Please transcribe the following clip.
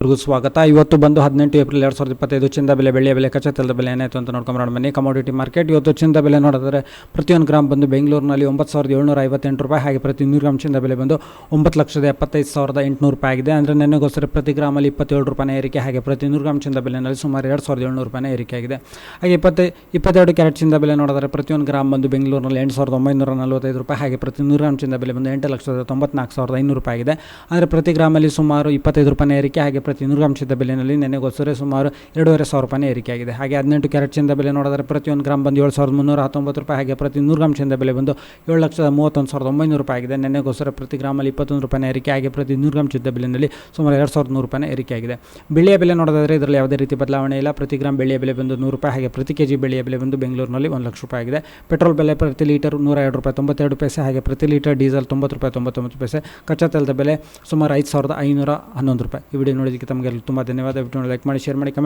ಎಲ್ರಿಗೂ ಸ್ವಾಗತ. ಇವತ್ತು ಬಂದು ಹದಿನೆಂಟು ಏಪ್ರಿಲ್ ಎರಡು ಸಾವಿರದ ಇಪ್ಪತ್ತೈದು ಚಿಂದ ಬೆಲೆ, ಬೆಳ್ಳಿಯ ಬೆಲೆ, ಕಚ್ಚಾ ತೆಲದ ಬೆಲೆ, ಏನಾಯಿತು ಅಂತ ನೋಡ್ಕೊಂಬರೋಣ ಬನ್ನಿ. ಕಮೋಡಿಟಿ ಮಾರ್ಕೆಟ್ ಇವತ್ತು ಚಿಂದ ಬೆಲೆ ನೋಡಿದ್ರೆ ಪ್ರತಿಯೊಂದು ಗ್ರಾಮ್ ಬಂದು ಬೆಂಗಳೂರಿನಲ್ಲಿ ಒಂಬತ್ತು ಸಾವಿರದ ಏಳ್ನೂರ ಐವತ್ತೆಂಟು ರೂಪಾಯಿ, ಹಾಗೆ ಪ್ರತಿ ನೂರು ಗ್ರಾಮ್ ಚಿಂದ ಬೆಲೆ ಬಂದು ಒಂಬತ್ತು ಲಕ್ಷದ ಎಪ್ಪತ್ತೈದು ಸಾವಿರದ ಎಂಟುನೂರು ರೂಪಾಯಿ ಆಗಿದೆ. ಅಂದರೆ ನೆನೆಗೋಸ್ಕರ ಪ್ರತಿ ಗ್ರಾಮಲ್ಲಿ ಇಪ್ಪತ್ತೇಳು ರೂಪಾಯಿ ಏರಿಕೆ, ಹಾಗೆ ಪ್ರತಿ ನೂರು ಗ್ರಾಮ್ ಚಿಂದ ಬೆಲೆನಲ್ಲಿ ಸುಮಾರು ಎರಡು ಸಾವಿರದ ಏಳ್ನೂರು ರೂಪಾಯಿ ಏರಿಕೆ ಆಗಿದೆ. ಹಾಗೆ ಇಪ್ಪತ್ತೈ, ಇಪ್ಪತ್ತೆರಡು ಕ್ಯಾರೆಟ್ ಚಿಂದ ಬೆಲೆ ನೋಡಿದ್ರೆ ಪ್ರತಿಯೊಂದು ಗ್ರಾಮ್ ಬಂದು ಬೆಂಗಳೂರಿನಲ್ಲಿ ಎಂಟು ಸಾವಿರದ ಒಂಬೈನೂರ ನಲವತ್ತೈದು ರೂಪಾಯಿ, ಹಾಗೆ ಪ್ರತಿ ನೂರು ಗ್ರಾಮ್ ಚಿಂದ ಬೆಲೆ ಬಂದು ಎಂಟು ಲಕ್ಷದ ತೊಂಬತ್ನಾಲ್ಕು ಸಾವಿರದ ಐನೂರು ರೂಪಾಯಿ ಆಗಿದೆ. ಅಂದರೆ ಪ್ರತಿ ಗ್ರಾಮಲ್ಲಿ ಸುಮಾರು ಇಪ್ಪತ್ತೈದು ರೂಪಾಯಿ ಏರಿಕೆ, ಹಾಗೆ ಪ್ರತಿ ನೂರು ಗ್ರಾಮ್ ಬೆಲೆಯಲ್ಲಿ ನೆನೆಗೋಸ್ಕರ ಸುಮಾರು ಎರಡೂವರೆ ಸಾವಿರ ರೂಪಾಯಿ ಏರಿಕೆ ಆಗಿದೆ ಹಾಗೆ ಹದಿನೆಂಟು ಕ್ಯಾರೆಟ್ ಚಿಂದ ಬೆಲೆ ನೋಡಿದ್ರೆ ಪ್ರತಿಯೊಂದು ಗ್ರಾಮ್ ಬಂದು ಏಳು ಸಾವಿರದ ಮುನ್ನೂರ ಹತ್ತೊಂಬತ್ತು ರೂಪಾಯಿ, ಹಾಗೆ ಪ್ರತಿ ನೂರು ಗ್ರಾಮ್ ಚಿಂದ ಬೆಲೆ ಬಂದು ಏಳು ಲಕ್ಷದ ಮೂವತ್ತೊಂದು ಸಾವಿರದ ಒಂಬೈನೂರು ರೂಪಾಯಿ ಆಗಿದೆ. ನೆನೆಗೋಸ್ಕರ ಪ್ರತಿ ಗ್ರಾಮಲ್ಲಿ ಇಪ್ಪತ್ತೊಂದು ರೂಪಾಯಿ ಏರಿಕೆ, ಹಾಗೆ ಪ್ರತಿ ನೂರು ಗ್ರಾಮ್ ಚಿಂದ ಬೆಲೆಯಲ್ಲಿ ಸುಮಾರು ಎರಡು ಸಾವಿರದ ನೂರು ರೂಪಾಯಿ ಏರಿಕೆ ಆಗಿದೆ ಬೆಳ್ಳಿಯ ಬೆಲೆ ನೋಡೋದಾದರೆ ಇದರಲ್ಲಿ ಯಾವುದೇ ರೀತಿ ಬದಲಾವಣೆ ಇಲ್ಲ. ಪ್ರತಿ ಗ್ರಾಮ್ ಬೆಳೆಯ ಬೆಲೆ ಬಂದು ನೂರು ರೂಪಾಯಿ, ಹಾಗೆ ಪ್ರತಿ ಕೆಜಿ ಬೆಳೆಯ ಬೆಲೆ ಬಂದು ಬೆಂಗಳೂರಿನಲ್ಲಿ ಒಂದು ಲಕ್ಷ ರೂಪಾಯಿ ಆಗಿದೆ. ಪೆಟ್ರೋಲ್ ಬೆಲೆ ಪ್ರತಿ ಲೀಟರ್ ನೂರ ಎರಡು ರೂಪಾಯಿ ತೊಂಬತ್ತೆರಡು ಪೈಸೆ, ಹಾಗೆ ಪ್ರತಿ ಲೀಟರ್ ಡೀಸೆಲ್ ತೊಂಬತ್ತು ರೂಪಾಯಿ ತೊಂಬತ್ತೊಂಬತ್ತು ಪೈಸೆ. ಕಚ್ಚಾ ತೈಲದ ಬೆಲೆ ಸುಮಾರು ಐದು ಸಾವಿರದ ಐನೂರ ಹನ್ನೊಂದು ರೂಪಾಯಿ. ಈ ವಿಡಿಯೋ ನೋಡೋದಕ್ಕೆ ತಮಗೆ ತುಂಬ ಧನ್ಯವಾದ. ಬಿಟ್ಟು ಲೈಕ್ ಮಾಡಿ ಶೇರ್ ಮಾಡಿ ಕಮೆಂಟ್